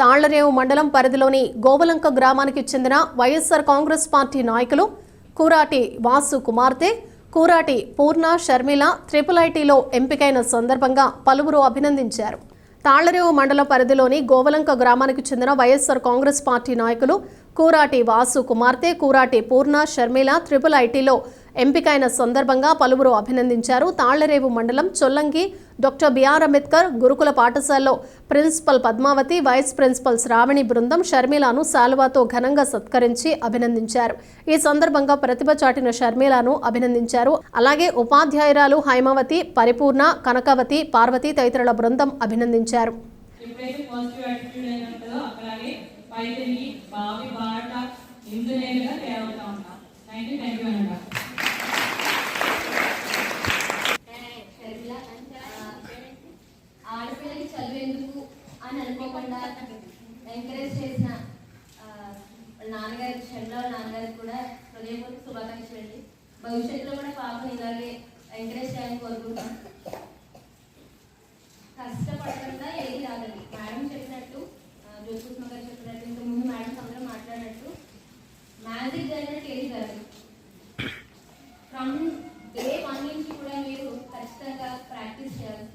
తాళ్ళరేవు మండలం పరిధిలోని గోవలంక గ్రామానికి చెందిన వైఎస్ఆర్ కాంగ్రెస్ పార్టీ నాయకులు కూరాటి వాసు కుమార్తె కూరాటి పూర్ణ షర్మిల ట్రిపుల్ ఐటీలో ఎంపికైన సందర్భంగా పలువురు అభినందించారు. తాళ్ళరేవు మండల పరిధిలోని గోవలంక గ్రామానికి చెందిన వైఎస్ఆర్ కాంగ్రెస్ పార్టీ నాయకులు కూరాటి వాసు కుమార్తె కూరాటి పూర్ణ షర్మిల ట్రిపుల్ ఐటీలో ఎంపికైన సందర్భంగా పలువురు అభినందించారు. తాళ్ళరేవు మండలం చొల్లంగి డాక్టర్ బిఆర్ అంబేద్కర్ గురుకుల పాఠశాలలో principal Padmavathi vice principal Sravani బృందం షర్మిలాను శాలువాతో ఘనంగా సత్కరించి అభినందించారు. ఈ సందర్భంగా ప్రతిభ చాటిన షర్మిలాను అభినందించారు. అలాగే ఉపాధ్యాయురాలు హైమావతి పరిపూర్ణ కనకవతి పార్వతి తదితరుల బృందం అభినందించారు. ఎప్పుడైతే ఆడపిల్లకి చదువు ఎందుకు అని అనుకోకుండా ఎంకరేజ్ చేసిన నాన్నగారి వాళ్ళ నాన్నగారికి కూడా హృదయపూర్వక శుభాకాంక్షలు అండి. భవిష్యత్తులో కూడా పాపం ఇలాగే ఎంకరేజ్ చేయాలని కోరుకుంటాం కష్టపడకుండా ఏది రాదండి మేడం చెప్పినట్టు జ్యోతికృష్ణ గారు చెప్పినట్టు ఇంతకుముందు మేడం అందరూ మాట్లాడినట్టు మ్యాజిక్ జరిగినట్టు ఏది జరగదు